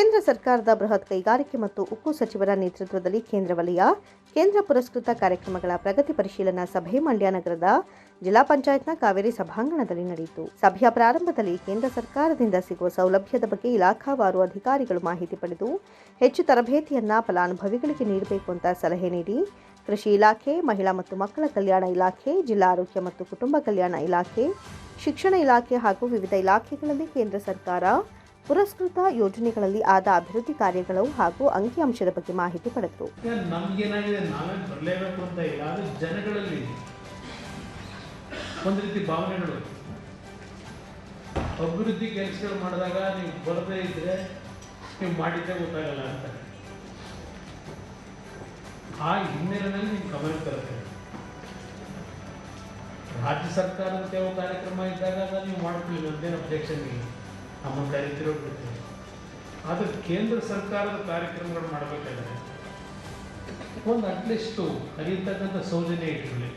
ಕೇಂದ್ರ ಸರ್ಕಾರದ ಬೃಹತ್ ಕೈಗಾರಿಕೆ ಮತ್ತು ಉಕ್ಕು ಸಚಿವರ ನೇತೃತ್ವದಲ್ಲಿ ಕೇಂದ್ರ ವಲಯ, ಕೇಂದ್ರ ಪುರಸ್ಕೃತ ಕಾರ್ಯಕ್ರಮಗಳ ಪ್ರಗತಿ ಪರಿಶೀಲನಾ ಸಭೆ ಮಂಡ್ಯ ನಗರದ ಜಿಲ್ಲಾ ಪಂಚಾಯತ್ನ ಕಾವೇರಿ ಸಭಾಂಗಣದಲ್ಲಿ ನಡೆಯಿತು. ಸಭೆಯ ಪ್ರಾರಂಭದಲ್ಲಿ ಕೇಂದ್ರ ಸರ್ಕಾರದಿಂದ ಸಿಗುವ ಸೌಲಭ್ಯದ ಬಗ್ಗೆ ಇಲಾಖಾವಾರು ಅಧಿಕಾರಿಗಳು ಮಾಹಿತಿ ಪಡೆದು, ಹೆಚ್ಚು ತರಬೇತಿಯನ್ನ ಫಲಾನುಭವಿಗಳಿಗೆ ನೀಡಬೇಕು ಅಂತ ಸಲಹೆ ನೀಡಿ, ಕೃಷಿ ಇಲಾಖೆ, ಮಹಿಳಾ ಮತ್ತು ಮಕ್ಕಳ ಕಲ್ಯಾಣ ಇಲಾಖೆ, ಜಿಲ್ಲಾ ಆರೋಗ್ಯ ಮತ್ತು ಕುಟುಂಬ ಕಲ್ಯಾಣ ಇಲಾಖೆ, ಶಿಕ್ಷಣ ಇಲಾಖೆ ಹಾಗೂ ವಿವಿಧ ಇಲಾಖೆಗಳಲ್ಲಿ ಕೇಂದ್ರ ಸರ್ಕಾರ ಪುರಸ್ಕೃತ ಯೋಜನೆಗಳಲ್ಲಿ ಆದ ಅಭಿವೃದ್ಧಿ ಕಾರ್ಯಗಳು ಹಾಗೂ ಅಂಕಿಅಂಶದ ಬಗ್ಗೆ ಮಾಹಿತಿ ಪಡೆದರು. ಒಂದು ರೀತಿ ಭಾವನೆಗಳು. ಅಭಿವೃದ್ಧಿ ಕೆಲಸಗಳು ಮಾಡಿದಾಗ ನೀವು ಬರದೇ ಇದ್ರೆ ನೀವು ಮಾಡಿದ್ದೇ ಗೊತ್ತಾಗಲ್ಲ ಅಂತ. ಆ ಹಿನ್ನೆಲೆಯಲ್ಲಿ ನೀವು ಗಮನ ತರುತ್ತೆ ರಾಜ್ಯ ಸರ್ಕಾರದ ಕೆಲವು ಕಾರ್ಯಕ್ರಮ ಇದ್ದಾಗ ನೀವು ಮಾಡ್ತೀವಿ ನಮ್ದೇನು ಅಬ್ಜೆಕ್ಷನ್ ಇಲ್ಲ ನಮ್ಮ ಕರಿತಿರೋ ಬಿಡ್ತೀವಿ ಆದರೆ ಕೇಂದ್ರ ಸರ್ಕಾರದ ಕಾರ್ಯಕ್ರಮಗಳು ಮಾಡಬೇಕಾದ್ರೆ ಒಂದು ಅಟ್ಲೀಸ್ಟು ಅರಿಯತಕ್ಕಂಥ ಸೌಜನ್ಯ ಇಟ್ಕೊಳ್ಳಿ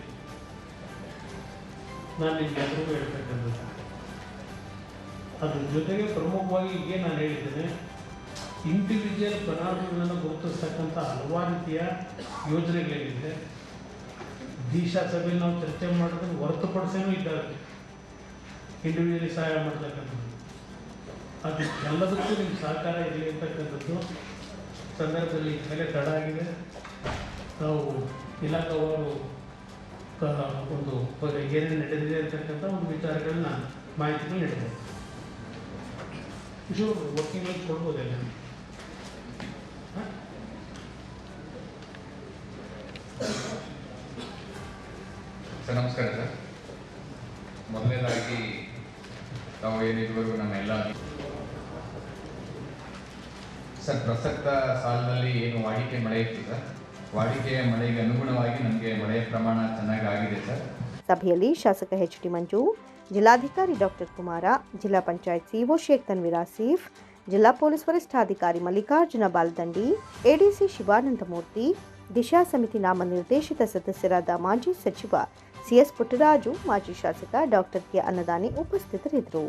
ನಾನು ನಿಮ್ಗೆ ಎಲ್ರಿಗೂ ಹೇಳ್ತಕ್ಕಂಥದ್ದು. ಅದ್ರ ಜೊತೆಗೆ ಪ್ರಮುಖವಾಗಿ ಈಗ ನಾನು ಹೇಳಿದ್ದೇನೆ ಇಂಡಿವಿಜುವಲ್ ಪದಾರ್ಥಗಳನ್ನು ಗುರುತಿಸ್ತಕ್ಕಂಥ ಹಲವಾರು ರೀತಿಯ ಯೋಜನೆಗಳೇನಿದೆ ದಿಶಾ ಸಭೆಯಲ್ಲಿ ನಾವು ಚರ್ಚೆ ಮಾಡೋದನ್ನು ಹೊರತುಪಡಿಸೇನೂ ಇದ್ದಾವೆ. ಇಂಡಿವಿಜುವಲಿ ಸಹಾಯ ಮಾಡ್ತಕ್ಕಂಥದ್ದು. ಅದು ಎಲ್ಲದಕ್ಕೂ ನಿಮ್ಮ ಸಹಕಾರ ಇರಲಿ ಅಂತಕ್ಕಂಥದ್ದು ಸಂದರ್ಭದಲ್ಲಿ ಮೇಲೆ ತಡ ಆಗಿದೆ. ನಾವು ಇಲಾಖಾವಾರು ಒಂದು ಏನೇನು ನಡೆದಿದೆ ಅಂತಕ್ಕಂಥ ಒಂದು ವಿಚಾರಗಳನ್ನ ಮಾಹಿತಿಗಳು ನೀಡಿದೆ ಇದು ವರ್ಕಿಂಗ್ ಲೈಫ್ ಕೊಡ್ಬೋದಲ್ಲ ಸರ್, ನಮಸ್ಕಾರ ಸರ್. ಮೊದಲನೇದಾಗಿ ತಾವು ಏನಿದುವರೆಗೂ ನಮ್ಮೆಲ್ಲ ಸರ್, ಪ್ರಸಕ್ತ ಸಾಲಿನಲ್ಲಿ ಏನು ವಾಡಿಕೆ ಮಳೆ ಇತ್ತು ಸರ್? ವಾಡಿಕೆಯ ಮಳೆಗೆ ಅನುಗುಣವಾಗಿ ನಮಗೆ ಮಳೆಯ ಪ್ರಮಾಣ ಚೆನ್ನಾಗಿ ಆಗಿದೆ ಸರ್. ಸಭೆಯಲ್ಲಿ ಶಾಸಕ ಎಚ್ ಡಿ ಮಂಜು, ಜಿಲ್ಲಾಧಿಕಾರಿ ಡಾಕ್ಟರ್ ಕುಮಾರ, ಜಿಲ್ಲಾ ಪಂಚಾಯತ್ ಸಿಒ ಶೇಖ್ ತನ್ವೀರ್ ಆಸೀಫ್, ಜಿಲ್ಲಾ ಪೊಲೀಸ್ ವರಿಷ್ಠಾಧಿಕಾರಿ ಮಲ್ಲಿಕಾರ್ಜುನ ಬಾಲ್ದಂಡಿ, ಎಡಿಸಿ ಶಿವಾನಂದಮೂರ್ತಿ, ದಿಶಾ ಸಮಿತಿ ನಾಮನಿರ್ದೇಶಿತ ಸದಸ್ಯರಾದ ಮಾಜಿ ಸಚಿವ ಸಿಎಸ್ ಪುಟ್ಟರಾಜು, ಮಾಜಿ ಶಾಸಕ ಡಾಕ್ಟರ್ ಕೆ ಅನ್ನದಾನಿ ಉಪಸ್ಥಿತರಿದ್ದರು.